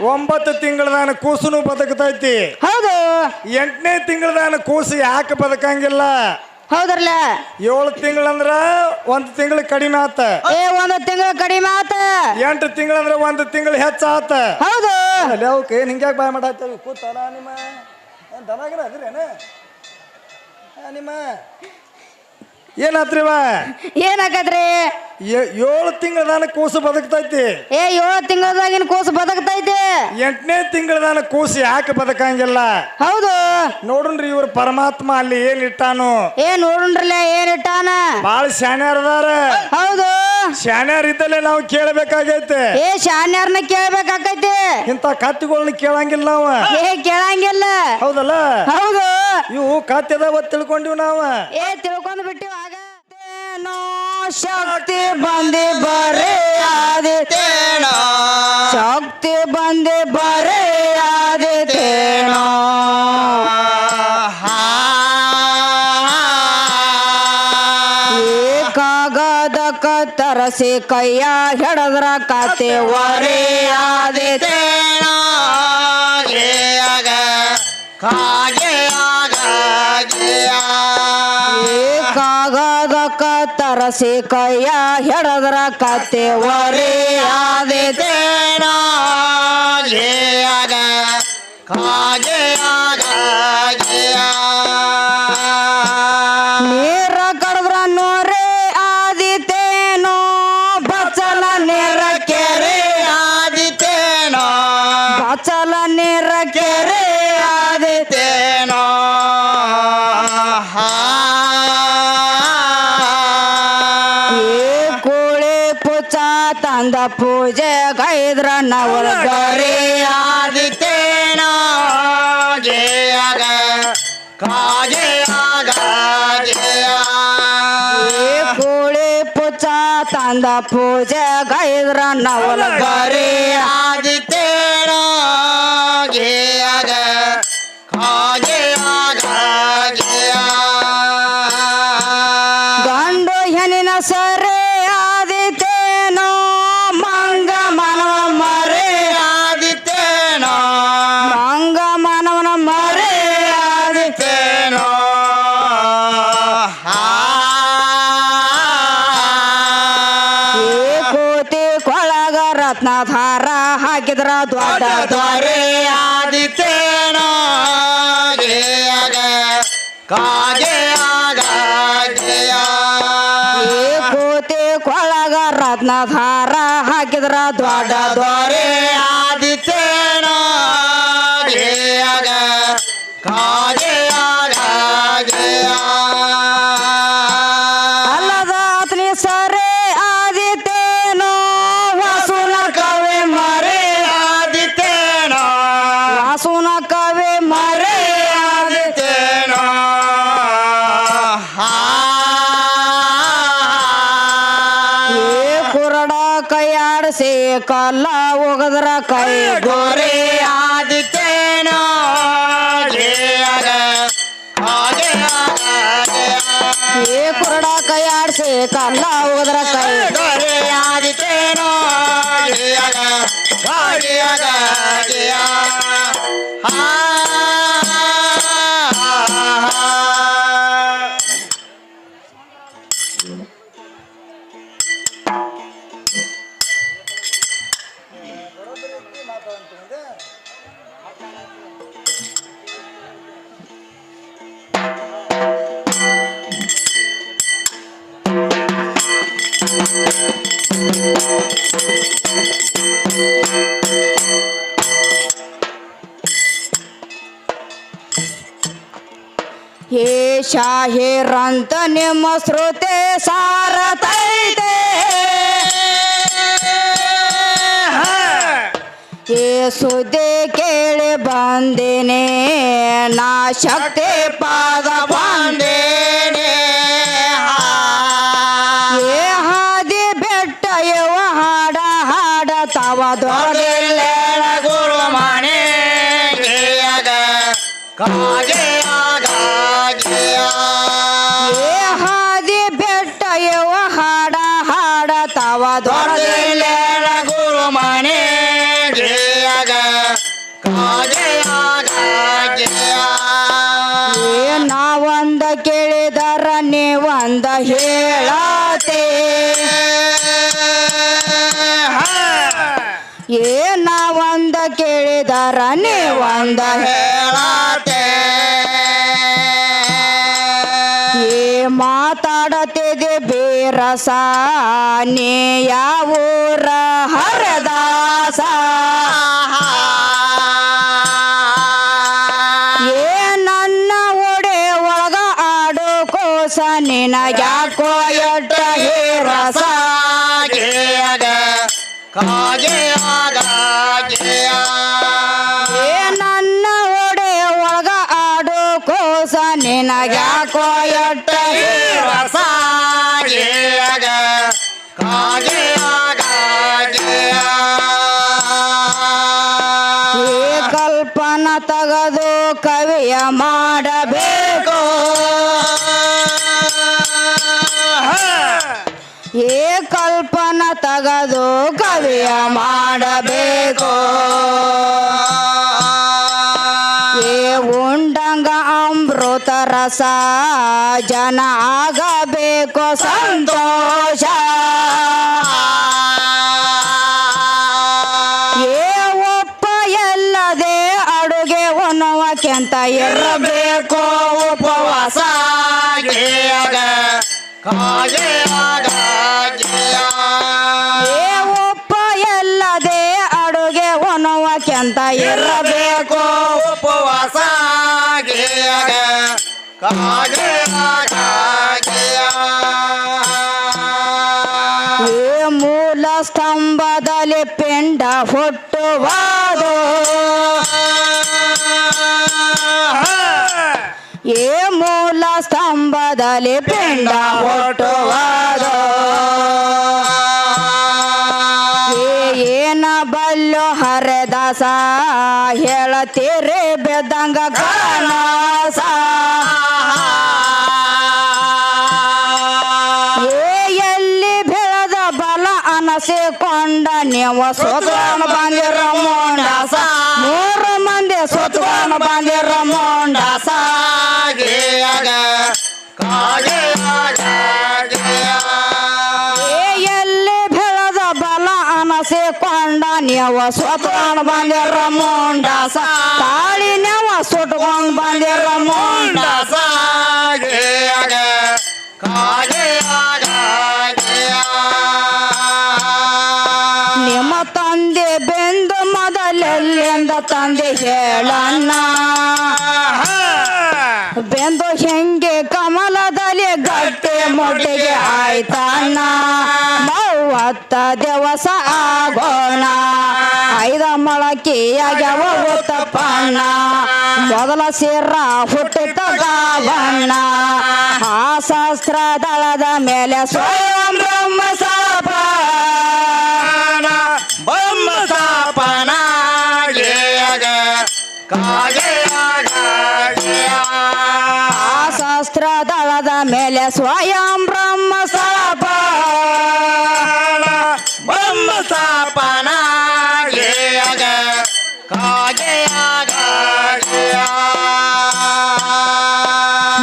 ಒಂಬತ್ತು ತಿಂಗಳದಾನ ಕೂಸುನು ಬದುಕತೈತಿ. ಹೌದು. ಎಂಟನೇ ತಿಂಗಳದಾನ ಕೂಸು ಯಾಕೆ ಬದುಕಂಗಿಲ್ಲ? ಹೌದ್ರಲ್ಲ? ಏಳು ತಿಂಗಳಂದ್ರ ಒಂದ್ ತಿಂಗಳು ಕಡಿಮೆ ಆತ. ಏ ಒಂದು ತಿಂಗಳು ಕಡಿಮೆ ಆತ. ಎಂಟು ತಿಂಗಳಂದ್ರ ಒಂದು ತಿಂಗಳು ಹೆಚ್ಚಾತ ಹೌದು. ಅಲ್ಲಿ ಅವಕ್ಕೆ ಹಿಂಗ್ಯಾಕೆ ಬಾಯ್ ಮಾಡಾಯ್ತವ ಕೂತಲ ನಿಮ್ಮ. ಏನ್ ದನಾಗಿನ ಅದಿರೇನ? ನಿಮ್ಮ. ಏನಾತ್ರಿವ ಏನಾಕತ್ರಿ ಏಳು ತಿಂಗಳದಾನ ಕೂಸು ಬದುಕ್ತೈತಿ. ಏ ಏಳು ತಿಂಗಳದಾಗಿನ ಕೂಸು ಬದುಕ್ತೈತಿ ಎಂಟನೇ ತಿಂಗಳದಾನ ಕೂಸಿ ಯಾಕೆ ಬದಕಂಗಿಲ್ಲ? ಹೌದು. ನೋಡ್ರಿ ಇವ್ರ ಪರಮಾತ್ಮ ಅಲ್ಲಿ ಏನ್ ಇಟ್ಟಾನು. ಏ ನೋಡ್ರಲ್ಲ ಏನ್ ಇಟ್ಟಾನ? ಬಾಳ ಶಾನ್ಯಾರದಾರ ಹೌದು. ಶಾನ್ಯಾರ ಇದ್ದಲ್ಲೇ ನಾವು ಕೇಳಬೇಕಾಗೈತೆ. ಏ ಶಾನ್ಯಾರ್ನ ಕೇಳ್ಬೇಕಾಕೈತಿ. ಇಂತ ಕತ್ತಿಗಳನ್ನ ಕೇಳಂಗಿಲ್ಲ ನಾವು. ಏ ಕೇಳಂಗಿಲ್ಲ. ಹೌದಲ್ಲ? ಹೌದು. ಇವು ಕತ್ತೆದವ ತಿಳ್ಕೊಂಡಿವ್ ನಾವು. ಏ ತಿಳ್ಕೊಂಡ್ ಬಿಟ್ಟಿವ ಆಗ ಶಕ್ತಿ ಬಂದಿ ಬರೇ ಆದಿತೇನೋ ಶಕ್ತಿ ಬಂದೆ ಬರೇ ಆದಿತೇನೋ ಏ ಕಾಗದ ಕತ್ತರಸಿ ಕೈಯ ಹೆಡದ್ರ ಕತೆ ವರೆಯಾದೆ ಆದಿತೇನೋ ಏ ಕಾಗದ ತರಸಿ ಕೈಯ ಹೆಡದ್ರ ಕತೆ ವರೆಯಾದೆ ಆದಿತೇನೋ ಗೈದ್ರ ನವಲ ಕೋಳಿ ಪುಚ್ಚ ತಂದ ಪೂಜೆ ಗೈದ್ರ ನವಲ ಗರಿ ಗಂಡು ರತ್ನಧಾರ ಹಾಕಿದ್ರ ದೊಡ್ಡ ದೊರೆ ಕೈಯಾಡಿಸಿ ಕಲ್ಲ ಒಗದ್ರ ಕೈ ಗೋರೆ ಏ ಕುರಡ ಕೈಯಾಡಿಸಿ ಕಲ್ಲ ಒಗದ್ರ ಕೈ ಶಾಹಿರಂತ ನಿಮ್ಮ ಶ್ರುತೆ ಸಾರತೈತೆ. ಏ ಸುದ್ದಿ ಕೇಳಿ ಬಂದೇನೆ ನಾ ಶಕ್ತಿ ಪಾದ ಬಂದೇನೆ ನಾವೊಂದ ನೀವಂದ ಏ ನಾವಂದ ಕೇಳಿದರ ನೀವಂದ ಏ ಮಾತಾಡತಿದೆ ಬೇರಸ ನೀ ಯಾವೂರ ಹರದಾಸ ಏ ನನ್ನ ಒಡೆ ಒಳಗ ಆಡು ಕೋಸ ನಿನಗ್ಯಾಕೋ ತಗದು ಕವಿಯ ಮಾಡಬೇಕು. ಏ ಉಂಡಂಗ ಅಮೃತ ರಸ ಜನ ಆಗಬೇಕು ಸಂತೋಷ. ಏ ಒಪ್ಪ ಎಲ್ಲದೆ ಅಡುಗೆ ಉಣ್ಣುವಕ್ಕೆಂತ ಇರಬೇಕು. ಉಪವಾಸ ಏ ಏ ಮೂಲ ಸ್ತಂಭದಲ್ಲಿ ಪಿಂಡ ಹುಟ್ಟುವುದು. ಏ ಮೂಲ ಸ್ತಂಭದಲ್ಲಿ ಪಿಂಡ ಹುಟ್ಟುವುದು. ಏನ ಬಲ್ಲು ಹರೆದಾಸ ಹೇಳತೀರಿ ಅನಸಿಕೊಂಡ ನೀವು ಸೋತ್ಕೊಂಡು ಬಂದಿರ ಮೊಂಡಸ. ಮೂರು ಮಂದಿ ಸೋತ್ಕೊಂಡು ಬಂದಿರ ಮೋಂಡಾಸ. ಎಲ್ಲಿ ಬೆಳೆದ ಬಲ ಅನಸಿಕೊಂಡ ನೀವು ಸೋತ್ಕೊಂಡು ಬಂದಿರ ಮೊಂಡಸ. ತಂದೆ ಹೇಳಣ್ಣ. ಬೆಂದು ಹೆಂಗೆ ಕಮಲದಲ್ಲಿ ಗಟ್ಟಿ ಮೊಟ್ಟೆಗೆ ಆಯ್ತಣ್ಣ. ಮೂವತ್ತ ದಿವಸ ಆಗೋಣ. ಐದ ಮೊಳಕೆಯಾಗ್ಯವ ಅಣ್ಣ ಮೊದಲ ಸೇರ ಹುಟ್ಟಿತ ಬಣ್ಣ ಆ ಶಾಸ್ತ್ರ ದಳದ ಮೇಲೆ ಸ್ವಯಂ ಬ್ರಹ್ಮ ಆ ಶಾಸ್ತ್ರ ದಳದ ಮೇಲೆ ಸ್ವಯಂ ಬ್ರಹ್ಮ ಸಾಪ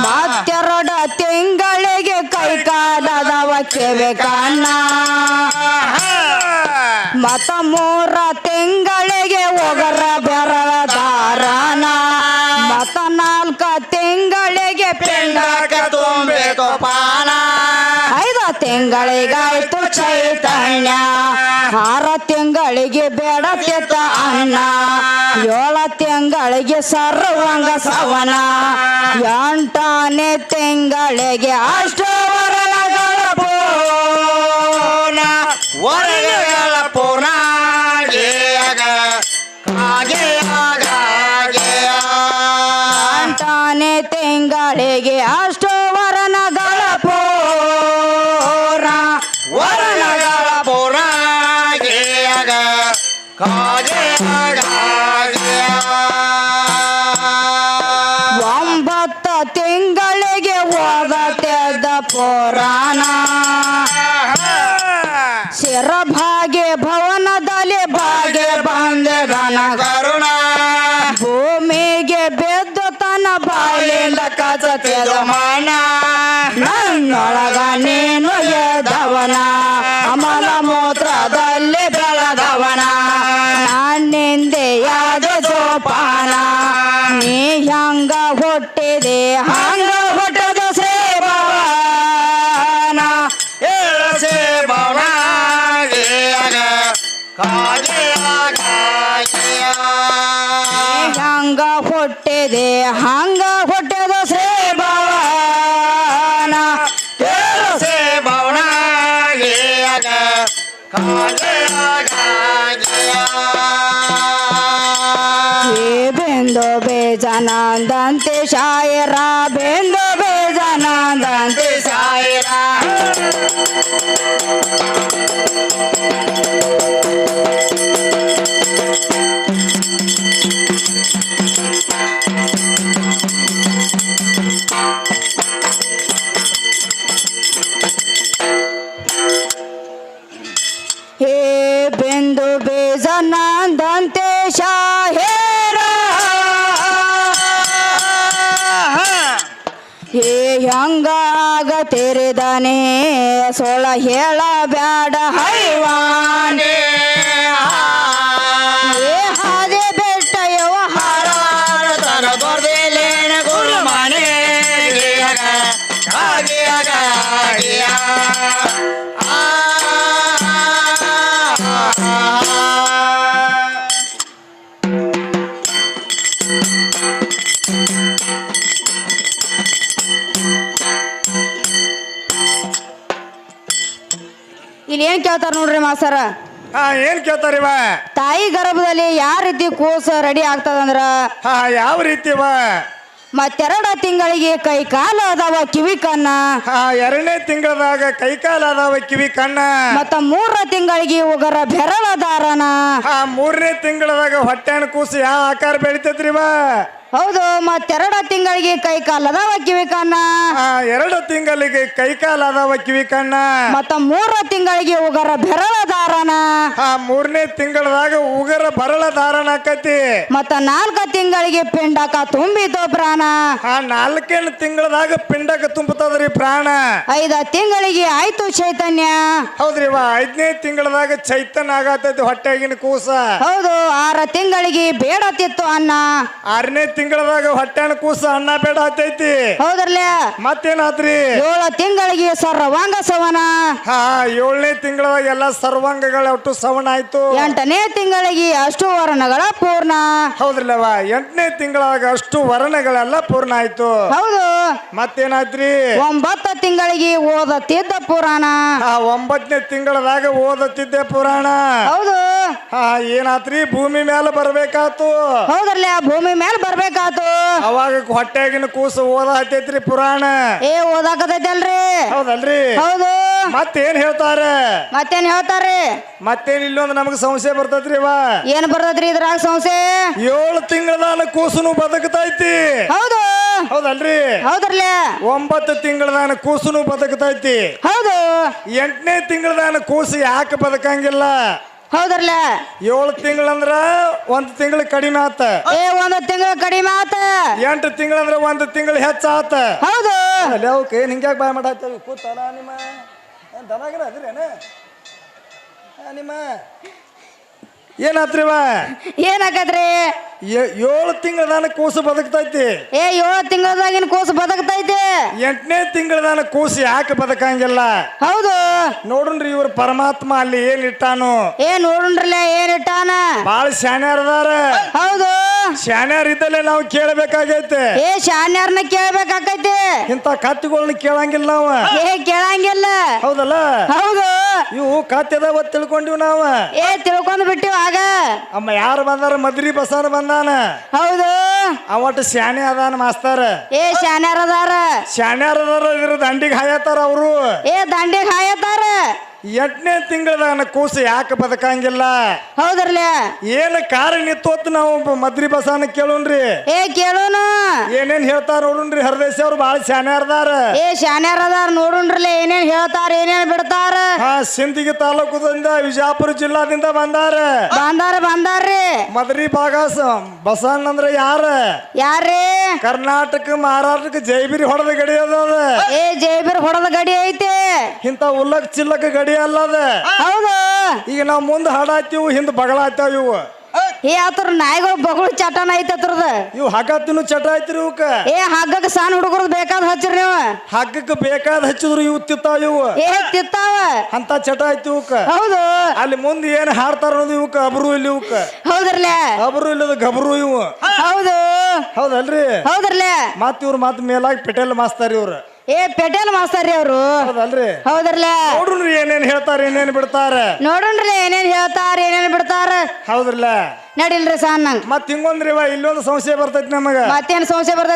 ಮಾತ್ಯರಡ ತಿಂಗಳಿಗೆ ಕೈ ಕಾಲದವ ಕಣ್ಣ ಮತ ಮೂರ ತಿಂಗಳಿಗೆ ತಿಂಗಳಿಗಾಯ್ತು ಚೈತನ್ಯ. ಆರ ತಿಂಗಳಿಗೆ ಬೇಡ ಕೆತ್ತ ಅನ್ನ ಏಳ ತಿಂಗಳಿಗೆ ಸರ್ವಂಗ ಸವನ ಎಂಟನೇ ತಿಂಗಳಿಗೆ ಅಷ್ಟವರಣಗಳ ಪುರಾಣ. ಶಿರಭಾಗ್ಯ ಭವನದಲ್ಲಿ ಹುಟ್ಟಿದೆ ಹಂಗ ಹೊಟ್ಟೆದ ಶ್ರೀ ಭವನ. ಕಾಗೆಯಾಗ ಏ ಬೆಂದು ಬೇಜನಂದಂತೆ ಶಾಯರ ಬೆಂದು ಬೇಜನಂದಂತೆ ಸಾಯಿರ ಹೆಂಗಾಗ ತೆರೆದನೆ ಸೊಳ ಹೇಳ ಬ್ಯಾಡ ಹೈವಾನೆ. ಇಲ್ಲಿ ಏನ್ ಕೇಳ್ತಾರ ನೋಡ್ರಿ ಮಾಸ್ತರ? ಹಾ ಏನ್ ಕೇಳ್ತಾರಿವ ತಾಯಿ ಗರ್ಭದಲ್ಲಿ ಯಾವ ರೀತಿ ಕೂಸ ರೆಡಿ ಆಗ್ತದಂದ್ರ? ಹಾ ಯಾವ ರೀತಿ ಮತ್ತೆರಡ ತಿಂಗಳಿಗೆ ಕೈ ಕಾಲು ಅದಾವ ಕಿವಿ ಕಣ್ಣ. ಹಾ ಎರಡನೇ ತಿಂಗಳದಾಗ ಕೈಕಾಲ ಅದಾವ ಕಿವಿ ಕಣ್ಣ. ಮತ್ತ ಮೂರ ತಿಂಗಳಿಗೆ ಉಗರ ಬೆರಳ ದಾರನ ಹಾ ಮೂರನೇ ತಿಂಗಳದಾಗ ಹೊಟ್ಟೆನ ಕೂಸು ಯಾವ ಆಕಾರ ಬೆಳಿತೈತ್ರಿವ ಹೌದು ಮತ್ತೆರಡ ತಿಂಗಳಿಗೆ ಕೈ ಕಾಲು ಅದಾವ ಕಿವಿ ಕಣ್ಣ ಹಾ ಎರಡು ತಿಂಗಳಿಗೆ ಕೈಕಾಲ ಅದಾವ ಕಿವಿ ಕಣ್ಣ ಮತ್ತ ಮೂರ ತಿಂಗಳಿಗೆ ಉಗರ ಬೆರಳ ದಾರನ? ಮೂರನೇ ತಿಂಗಳದಾಗ ಉಗರ ಬರಳ ಧಾರಣ ಆಕತಿ. ಮತ್ತ ನಾಲ್ಕ ತಿಂಗಳಿಗೆ ಪಿಂಡಕ ತುಂಬಿತು ಪ್ರಾಣ? ಆ ನಾಲ್ಕನೇ ತಿಂಗಳದಾಗ ಪಿಂಡಕ ತುಂಬುತ್ತದ್ರಿ ಪ್ರಾಣ. ಐದ ತಿಂಗಳಿಗೆ ಆಯ್ತು ಚೈತನ್ಯ. ಹೌದ್ರಿವ ಐದನೇ ತಿಂಗಳದಾಗ ಚೈತನ್ಯ ಆಗತೈತಿ ಹೊಟ್ಟೆಗಿನ ಕೂಸ. ಹೌದು ಆರ ತಿಂಗಳಿಗೆ ಬೇಡತಿತ್ತು ಅನ್ನ. ಆರನೇ ತಿಂಗಳದಾಗ ಹೊಟ್ಟೆನ ಕೂಸ ಅಣ್ಣ ಬೇಡ ಹತ್ತೈತಿ. ಹೌದ್ರಲ್ಲ ಮತ್ತೇನಾತ್ರಿ ಏಳ ತಿಂಗಳಿಗೆ ಸರ್ವಾಂಗ ಸವನ. ಹಾ ಏಳನೇ ತಿಂಗಳಾಗ ಎಲ್ಲ ಸರ್ವಾಂಗಗಳ ಒಟ್ಟು ಸವನ ಆಯ್ತು. ಎಂಟನೇ ತಿಂಗಳಿಗೆ ಅಷ್ಟು ವರ್ಣಗಳ ಪೂರ್ಣ. ಹೌದ್ರಲ್ಲವ ಎಂಟನೇ ತಿಂಗಳಾಗ ಅಷ್ಟು ವರ್ಣಗಳೆಲ್ಲ ಪೂರ್ಣ ಆಯ್ತು. ಹೌದು. ಮತ್ತೇನಾಯ್ತ್ರಿ ಒಂಬತ್ತು ತಿಂಗಳಿಗೆ ಓದತ್ತಿದ್ದ ಪುರಾಣ. ಹಾ ಒಂಬತ್ತನೇ ತಿಂಗಳದಾಗ ಓದತ್ತಿದ್ದೆ ಪುರಾಣ. ಹೌದು. ಹಾ ಏನಾತ್ರಿ ಭೂಮಿ ಮೇಲೆ ಬರ್ಬೇಕಾತು. ಹೌದ್ರಲ್ಲ ಭೂಮಿ ಮೇಲೆ ಬರ್ಬೇಕಾತು ಅವಾಗ ಹೊಟ್ಟೆಗಿನ ಕೂಸು ಓದ ಹತ್ತೈತ್ರಿ ಪುರಾಣ. ಏ ಓದಾಕತೈತಲ್ರಿ ಹೌದಲ್ರಿ? ಹೌದು. ಮತ್ತೇನ್ ಹೇಳ್ತಾರೆ? ಮತ್ತೇನ್ ಹೇಳ್ತಾರ್ರಿ? ಮತ್ತೇನ್ ಇಲ್ಲೊಂದು ನಮಗ್ ಸಂಶಯ ಬರ್ತೈತ್ರಿ ವಾ ಏನ್ ಬರ್ತೈತ್ರಿ ಇದ್ರಾಗ ಸಮಸ್ಯೆ ಏಳು ತಿಂಗಳದಾನ ಕೂಸುನು ಬದುಕತೈತಿ. ಹೌದು. ಹೌದಲ್ರಿ? ಹೌದ್ರಲ್ಲ? ಒಂಬತ್ತು ತಿಂಗಳದಾನ ಕೂಸುನು ಬದುಕತೈತಿ. ಹೌದು. ಎಂಟನೇ ತಿಂಗಳದಾನ ಕೂಸು ಯಾಕೆ ಬದುಕಂಗಿಲ್ಲ? ಹೌದ್ರಲ್ಲ? ಏಳು ತಿಂಗಳಂದ್ರ ಒಂದ್ ತಿಂಗಳು ಕಡಿಮೆ ಆತ. ಏ ಒಂದು ತಿಂಗಳ ಕಡಿಮೆ ಆತ. ಎಂಟು ತಿಂಗಳಂದ್ರ ಒಂದ್ ತಿಂಗಳು ಹೆಚ್ಚ ಆತ. ಹೌದು. ಅಲ್ಲಿ ಅವಕ್ಕೆ ಹಿಂಗ್ಯಾಕೆ ಬಾಯ್ ಮಾಡಾತ್ತೇವಿ ಕೂತಲ್ಲ ನಿಮ್ಮ? ಏನ್ ದನಾಗಿನ ಅದಿರೇನ? ನಿಮ್ಮ? ಏನಾತ್ರಿವ ಏನಾಕತ್ರಿ ಏಳು ತಿಂಗಳದಾನ ಕೂಸು ಬದುಕ್ತೈತಿ. ಏ ಏಳು ತಿಂಗಳದಾಗಿನ ಕೂಸು ಬದುಕ್ತೈತಿ. ಎಂಟನೇ ತಿಂಗಳದಾನ ಕೂಸು ಯಾಕೆ ಬದುಕಂಗಿಲ್ಲ? ಹೌದು. ನೋಡ್ರಿ ಇವ್ರ ಪರಮಾತ್ಮ ಅಲ್ಲಿ ಏನ್ ಇಟ್ಟಾನು. ಏ ನೋಡ್ರಲ್ಲ ಏನ್ ಇಟ್ಟಾನ? ಬಾಳ ಶಾನ್ಯಾರ ಅದಾರ. ಹೌದು. ಶಾನ್ಯಾರ ಇದ್ದಲ್ಲೇ ನಾವು ಕೇಳಬೇಕಾಗೈತೆ. ಏ ಶಾನ್ಯಾರನ್ನ ಕೇಳಬೇಕಾಗೈತೆ ಇಂತ ಕತ್ತಿಗಳನ್ನ ಕೇಳಂಗಿಲ್ಲ ನಾವು. ಏ ಕೇಳಂಗಿಲ್ಲ. ಹೌದಲ್ಲ? ಹೌದು. ಇವು ಕತ್ತಿ ಅದಾವ ತಿಳ್ಕೊಂಡಿವ್ ನಾವು. ಏ ತಿಳ್ಕೊಂಡ್ ಬಿಟ್ಟಿವ ಆಗ. ಅಮ್ಮ ಯಾರು ಬಂದಾರ? ಮದ್ರಿ ಬಸಾರ ಬಸಾನ ಬಂದಾನ ಹೌದು. ಅವಟ್ ಶಾನೆ ಅದಾನ ಮಾಸ್ತಾರ. ಏ ಶಾನ್ಯಾರ್ ಅದಾರ. ಶಾನ್ಯಾರ ಅದಾರ ಇದ್ರ ದಂಡಿಗೆ ಹಾಯತಾರ ಅವರು. ಏ ದಂಡಿಗೆ ಹಾಯತಾರ ಎಂಟನೇ ತಿಂಗಳದಾಗ ಕೂಸು ಯಾಕೆ ಬದಕಂಗಿಲ್ಲ? ಹೌದ್ರಲ್ಲ ಏನು ಕಾರಣ ಇತ್ತು ನಾವು ಮದ್ರಿ ಬಸವನ ಕೇಳೋಣ್ರಿ? ಏ ಕೇಳೋಣ ಏನೇನ್ ಹೇಳ್ತಾರ ನೋಡುಣ್ರಿ ಹರದೇಶ ಅವ್ರು ಬಹಳ ಶಾನ್ಯಾರದಾರ ಏ ಶಾನ್ಯಾರದಾರ ನೋಡುನ್ರಲ್ಲ ಏನೇನ್ ಹೇಳ್ತಾರ ಏನೇನ್ ಬಿಡ್ತಾರ? ಹಾ ಸಿಂದಗಿ ತಾಲೂಕದಿಂದ ವಿಜಾಪುರ ಜಿಲ್ಲಾದಿಂದ ಬಂದಾರ. ಬಂದಾರ ಬಂದಾರ್ರಿ. ಮದ್ರಿ ಬಾಗಾಸ ಬಸವಣ್ಣ ಅಂದ್ರೆ ಯಾರ? ಯಾರ್ರೀ? ಕರ್ನಾಟಕ ಮಹಾರಾಷ್ಟ್ರಕ್ಕೆ ಜೈಬಿರಿ ಹೊಡೆದ ಗಡಿ ಅದ. ಏ ಜೈಬಿರಿ ಹೊಡೆದ ಗಡಿ ಐತೆ. ಇಂತ ಉಲ್ಲಕ್ ಚಿಲ್ಲಕ ಗಡಿ ಅಲ್ಲದ. ಹೌದು. ಈಗ ನಾವು ಮುಂದೆ ಹಾಡಾತೀವು ಹಿಂದೆ ಬಗಳಾಗ್ತಾವ ಇವು. ಏ ಆತರ ನಾಯಿಗಳು ಬಗಳು ಚಟನ ಐತೆ ಅದ್ರದ ಇವು ಹಗತ್ತಿನ ಚಟ ಐತ್ರಿ ಇವಕ್ಕ ಏ ಹಗ್ಗಕ್ಕೆ ಸಣ್ಣ ಹುಡುಗರು ಬೇಕಾದ ಹಚ್ಚಿರಿ ನೀವು. ಹಗ್ಗಕ್ಕೆ ಬೇಕಾದ ಹಚ್ಚಿದ್ರು ಇವು ತಿತ್ತಾವ ಇವು. ಏ ತಿತ್ತಾವ ಅಂತ ಚಟ ಐತಿ ಇವಕ್ಕ ಹೌದು. ಅಲ್ಲಿ ಮುಂದೆ ಏನ್ ಹಾಡ್ತಾರ ಅನ್ನೋದು ಇವಕ್ಕ ಅಬ್ರು ಇಲ್ಲಿ ಇವಕ್ಕ ಹೌದ್ರಲ್ಲ? ಅಬ್ರು ಇಲ್ಲದ ಗಬ್ರು ಇವು. ಹೌದು. ಹೌದಲ್ರಿ? ಹೌದ್ರಲ್ಲ? ಮತ್ ಇವ್ರು ಮತ್ ಮೇಲಾಗಿ ಪೆಟೇಲ್ ಮಾಸ್ತಾರಿ ಇವ್ರು. ಏ ಪೆಟೇಲ್ ಮಾಸ್ತರ್ರಿ ಅವರು. ಹೌದಲ್ರಿ? ಹೌದ್ರಲ್ಲ? ನೋಡ್ರಿ ಏನೇನ್ ಹೇಳ್ತಾರ ಏನೇನ್ ಬಿಡ್ತಾರ. ನೋಡ್ರಿ ಏನೇನ್ ಹೇಳ್ತಾರ ಏನೇನ್ ಬಿಡ್ತಾರ? ಹೌದ್ರಲ್ಲ? ನಡಿಲ್ರಿ ಸಾನ್ ನಂಗ್. ಮತ್ ಹಿಂಗೊಂದ್ರಿ ಇಲ್ಲೊಂದು ಸಂಶಯ ಬರ್ತೈತಿ ನಮಗ. ಮತ್ತೇನ್ ಸಮಸ್ಯೆ ಬರ್ತೈತಿ?